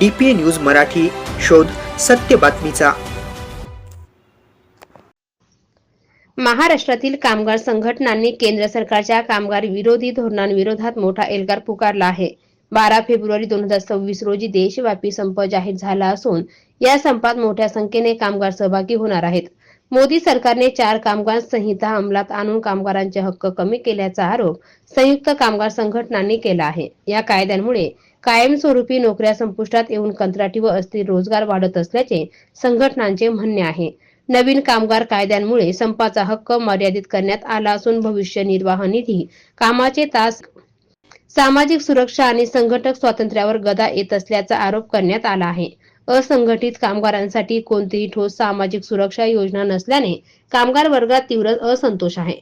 DPA news Marathi शोध सत्य बातमीचा. महाराष्ट्रातील कामगार संघटनांनी केंद्र सरकारच्या कामगार विरोधी धोरणांविरोधात मोठा एल्गार पुकारला आहे. बारा फेब्रुवारी दोन हजार सव्वीस रोजी देशव्यापी संप जाहीर झाला असून या संपात मोठ्या संख्येने कामगार सहभागी होणार आहेत. मोदी सरकारने चार कामगार संहिता अंमलात आणून कामगारांचे हक्क कमी केल्याचा आरोप संयुक्त कामगार संघटनांनी केला आहे. या कायद्यांमुळे कायमस्वरूपी नोकऱ्या संपुष्टात येऊन कंत्राटी व अस्थिर रोजगार वाढत असल्याचे संघटनांचे म्हणणे आहे. नवीन कामगार कायद्यांमुळे संपाचा हक्क मर्यादित करण्यात आला असून भविष्य निर्वाह निधी कामाचे तास सामाजिक सुरक्षा आणि संघटक स्वातंत्र्यावर गदा येत असल्याचा आरोप करण्यात आला आहे. असंघटित कामगारांसाठी कोणतीही ठोस सामाजिक सुरक्षा योजना नसल्याने कामगार वर्गात तीव्र असंतोष आहे.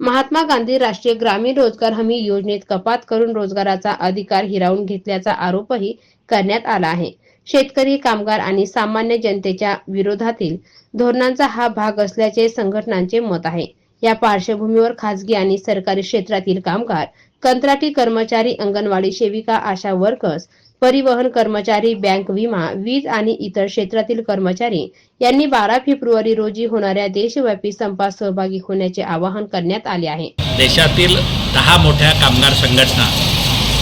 महात्मा गांधी राष्ट्रीय ग्रामीण रोजगार हमी योजनेत कपात करून रोजगाराचा अधिकार हिरावून घेतल्याचा आरोपही करण्यात आला आहे. शेतकरी कामगार आणि सामान्य जनतेच्या विरोधातील धोरणांचा हा भाग असल्याचे संघटनांचे मत आहे. या पार्श्वभूमीवर खासगी आणि सरकारी क्षेत्रातील कामगार कंत्राटी कर्मचारी अंगणवाडी सेविका आशा वर्कर्स परिवहन कर्मचारी बँक विमा वीज आणि इतर क्षेत्रातील कर्मचारी यांनी बारा फेब्रुवारी रोजी होणाऱ्या देशव्यापी संपात सहभागी होण्याचे आवाहन करण्यात आले आहे. देशातील दहा मोठ्या कामगार संघटना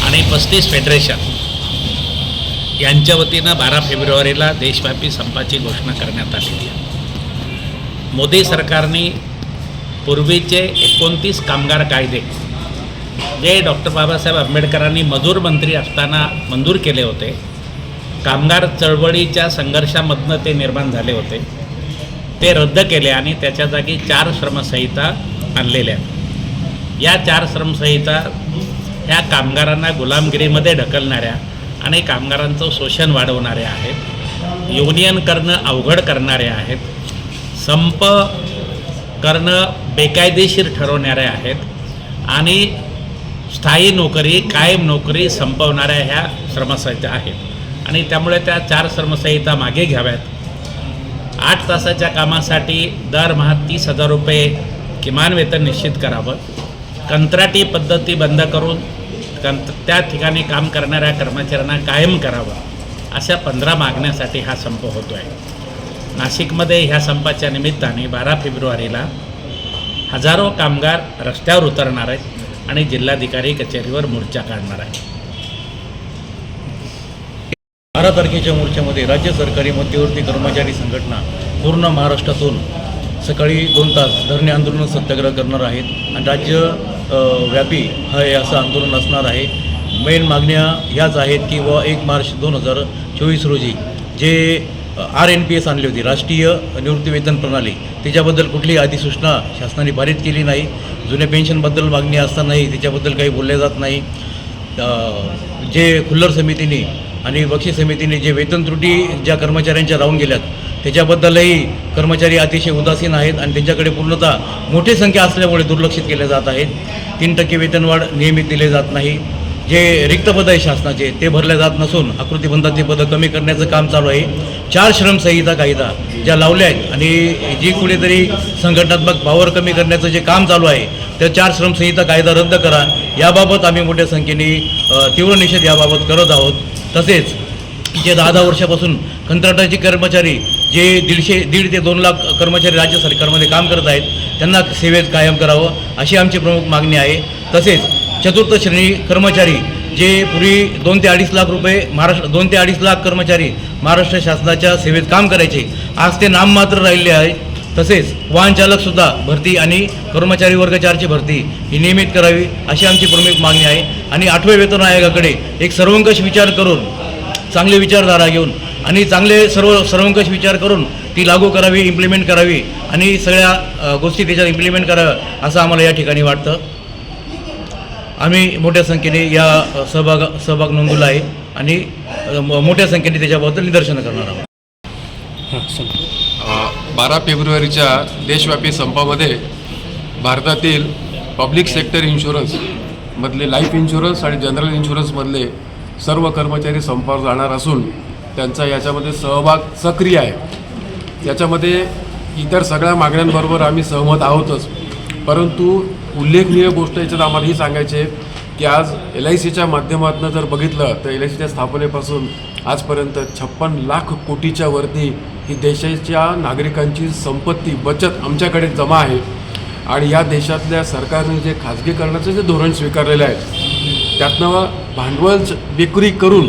आणि पस्तीस फेडरेशन यांच्या वतीनं बारा फेब्रुवारीला देशव्यापी संपाची घोषणा करण्यात आलेली आहे. मोदी सरकारने पूर्वीचे एकोणतीस कामगार कायदे जे डॉक्टर बाबासाहेब आंबेडकरांनी मजूर मंत्री असताना मंजूर केले होते कामगार चळवळीच्या संघर्षामधनं ते निर्माण झाले होते. ते रद्द केले आणि त्याच्या जागी चार श्रमसंहिता आणलेल्या. या चार श्रमसंहिता ह्या कामगारांना गुलामगिरीमध्ये ढकलणाऱ्या आणि कामगारांचं शोषण वाढवणाऱ्या आहेत युनियन करणं अवघड करणाऱ्या आहेत संप करणं बेकायदेशीर ठरवणाऱ्या आहेत आणि स्थायी नोकरी कायम नोकरी संपवणाऱ्या ह्या श्रमसंहिता आहेत. आणि त्यामुळे त्या चार श्रमसंहिता मागे घ्याव्यात. आठ तासाच्या कामासाठी दरमहा तीस हजार रुपये किमान वेतन निश्चित करावं. कंत्राटी पद्धती बंद करून कंत त्या ठिकाणी काम करणाऱ्या कर्मचाऱ्यांना कायम करावं. अशा पंधरा मागण्यासाठी हा संप होतो आहे नाशिकमध्ये ह्या संपाच्या निमित्ताने बारा फेब्रुवारीला हजारो कामगार रस्त्यावर उतरणार आहेत. आणि जिल्हाधिकारी कचेरीवर मोर्चा काढणार आहे. बारा तारखेच्या मोर्चामध्ये राज्य सरकारी मध्यवर्ती कर्मचारी संघटना पूर्ण महाराष्ट्रातून सकाळी दोन तास धरणे आंदोलन सत्याग्रह करणार आहेत आणि राज्य व्यापी हे असं आंदोलन असणार आहे. मेन मागण्या ह्याच आहेत की व एक मार्च दोन हजार चोवीस रोजी जे आर एन पी एस आणली होती. राष्ट्रीय निवृत्ती वेतन प्रणाली. त्याच्याबद्दल कुठलीही अधिसूचना शासनाने पारित केली नाही. जुन्या पेन्शनबद्दल मागणी असतानाही त्याच्याबद्दल काही बोलले जात नाही. जे खुल्लर समितीने आणि बक्षीस समितीने जे वेतन त्रुटी ज्या कर्मचाऱ्यांच्या राहून गेल्यात त्याच्याबद्दलही कर्मचारी अतिशय उदासीन आहेत आणि त्यांच्याकडे पूर्णतः मोठी संख्या असल्यामुळे दुर्लक्षित केले जात आहेत. तीन टक्के वेतनवाढ नियमित दिले जात नाही. जे रिक्त पद आहे शासनाचे ते भरले जात नसून आकृतीबंधाची पदं कमी करण्याचं काम चालू आहे. चार श्रमसंहिता कायदा ज्या लावल्या आहेत आणि जी कुठेतरी संघटनात्मक पावर कमी करण्याचं जे काम चालू आहे त्या चार श्रमसंहिता कायदा रद्द करा. याबाबत आम्ही मोठ्या संख्येने तीव्र निषेध याबाबत करत आहोत. तसेच जे दहा दहा वर्षापासून कंत्राटाचे कर्मचारी जे दीडशे दीड ते दोन लाख कर्मचारी राज्य सरकारमध्ये काम करत आहेत त्यांना सेवेत कायम करावं अशी आमची प्रमुख मागणी आहे. तसेच चतुर्थ श्रेणी कर्मचारी जे पूर्वी दोन ते अडीच लाख रुपये महाराष्ट्र दोन ते अडीच लाख कर्मचारी महाराष्ट्र शासनाच्या सेवेत काम करायचे. आज ते नाममात्र राहिले आहे. तसेच वाहनचालकसुद्धा भरती आणि कर्मचारी वर्ग चारची भरती ही नियमित करावी अशी आमची प्रमुख मागणी आहे. आणि आठव्या वेतन आयोगाकडे एक सर्वंकष विचार करून चांगले विचारधारा घेऊन आणि चांगले सर्व सर्वंकष विचार करून ती लागू करावी इम्प्लिमेंट करावी आणि सगळ्या गोष्टी त्याच्यात इम्प्लिमेंट कराव्या असं आम्हाला या ठिकाणी वाटतं. आम्ही मोठ्या संख्येने या सहभाग सहभाग नोंदवला आहे आणि मोठ्या संख्येने त्याच्याबद्दल निदर्शनं करणार आहोत. बारा फेब्रुवारीच्या देशव्यापी संपामध्ये भारतातील पब्लिक सेक्टर इन्शुरन्स मधले लाईफ इन्शुरन्स आणि जनरल इन्शुरन्समधले सर्व कर्मचारी संपावर जाणार असून त्यांचा याच्यामध्ये सहभाग सक्रिय आहे. याच्यामध्ये इतर सगळ्या मागण्यांबरोबर आम्ही सहमत आहोतच. परंतु उल्लेखनीय गोष्ट याच्यात आम्हाला ही सांगायची आहे की आज एल आय सीच्या माध्यमातून जर बघितलं तर एल आय सीच्या स्थापनेपासून आजपर्यंत छप्पन लाख कोटीच्या वरती ही देशाच्या नागरिकांची संपत्ती बचत आमच्याकडे जमा आहे. आणि या देशातल्या सरकारने जे खाजगीकरणाचं जे धोरण स्वीकारलेलं आहे त्यातनं भांडवल विक्री करून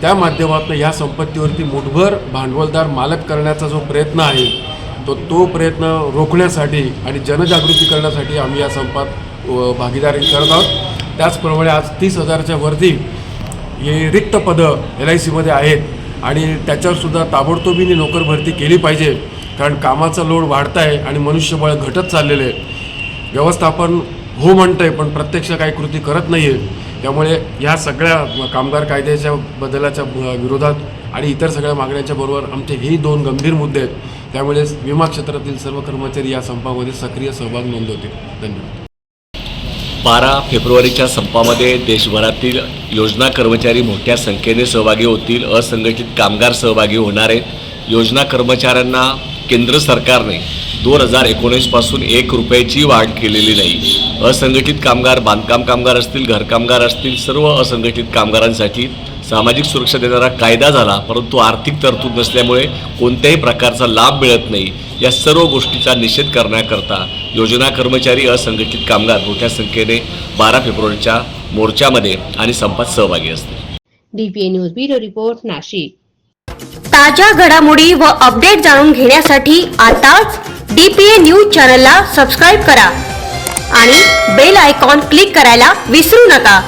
त्या माध्यमातून या संपत्तीवरती मुठभर भांडवलदार मालक करण्याचा जो प्रयत्न आहे तो तो प्रयत्न रोखण्यासाठी आणि जनजागृती करण्यासाठी आम्ही या संपात भागीदारी करत आहोत. त्याचप्रमाणे आज तीस हजारच्या वरती हे रिक्त पदं एल आय सीमध्ये आहेत आणि त्याच्यावरसुद्धा ताबडतोबीने नोकर भरती केली पाहिजे. कारण कामाचा लोड वाढत आहे आणि मनुष्यबळ घटत चाललेलं आहे. व्यवस्थापन हो म्हणतं आहे पण प्रत्यक्ष काही कृती करत नाही आहे त्यामुळे ह्या सगळ्या कामगार कायद्याच्या बदलाच्या विरोधात आणि इतर सगळ्या मागण्यांच्या बरोबर आमचे हे दोन गंभीर मुद्दे आहेत. त्यामुळे विमा क्षेत्रातील सर्व कर्मचारी या संपामध्ये सक्रिय सहभाग नोंदवतील. धन्यवाद. बारा फेब्रुवारीच्या संपामध्ये देशभरातील योजना कर्मचारी मोठ्या संख्येने सहभागी होतील असंघटित कामगार सहभागी होणार आहेत. योजना कर्मचाऱ्यांना केंद्र सरकारने दोन हजार एकोणीसपासून एक रुपयाची वाढ केलेली नाही. असंघटित कामगार बांधकाम कामगार असतील घरकामगार असतील सर्व असंघटित कामगारांसाठी सामाजिक सुरक्षा देणारा कायदा झाला परंतु आर्थिक तरतूद नसल्यामुळे कोणत्याही प्रकारचा लाभ मिळत नाही. या सर्व गोष्टीचा निषेध करण्याकरता योजना कर्मचारी असंघटित कामगार मोठ्या संख्येने बारा फेब्रुवारीच्या मोर्चामध्ये आणि संपात सहभागी असतील. DPA news bureau report Nashik. ताज्या घडामोडी व अपडेट जाणून घेण्यासाठी आताच डीपीए न्यूज चॅनलला सबस्क्राईब करा आणि बेल आयकॉन क्लिक करायला विसरू नका.